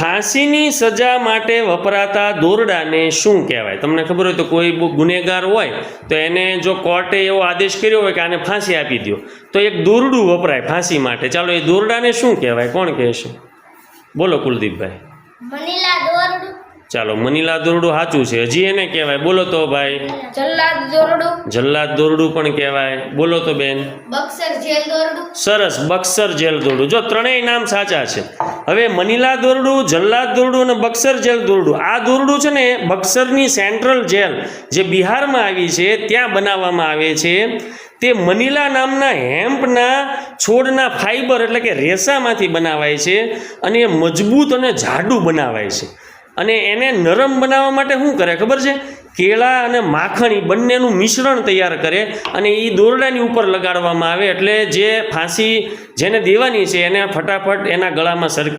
ફાંસીની સજા માટે વપરાતા દોરડાને શું કહેવાય? તમને ખબર હોય તો કોઈ ગુનેગાર હોય તો એને જો કોર્ટે એવો આદેશ કર્યો હોય કે આને ફાંસી આપી દો તો એક દોરડું વપરાય ફાંસી માટે. ચાલો એ દોરડાને શું કહેવાય? કોણ કહેશે? બોલો કુલદીપભાઈ. ચાલો મનીલા દોરડું સાચું છે. હજી એને કહેવાય? બોલો તો ભાઈ. જલ્લાદ દોરડું. જલ્લાદ દોરડું પણ કહેવાય. બોલો તો બેન. બક્સર જેલ દોરડું. સરસ બક્સર જેલ દોરડું. જો ત્રણેય નામ સાચા છે. હવે મનીલા દોરડું જલ્લાદ દોરડું અને બક્સર જેલ દોરડું. આ દોરડું છે ને બક્સરની સેન્ટ્રલ જેલ જે બિહારમાં આવી છે, ત્યાં બનાવવામાં આવે છે. તે મનીલા નામના હેમ્પના છોડના ફાઈબર એટલે કે રેસામાંથી બનાવાય છે અને એ મજબૂત અને જાડું બનાવાય છે. અને એને નરમ બનાવવા માટે શું કરે ખબર છે? કેળા અને માખણ એ બંનેનું મિશ્રણ તૈયાર કરે અને એ દોરડાની ઉપર લગાડવામાં આવે એટલે જે ફાંસી જેને દેવાની છે એને ફટાફટ એના ગળામાં સર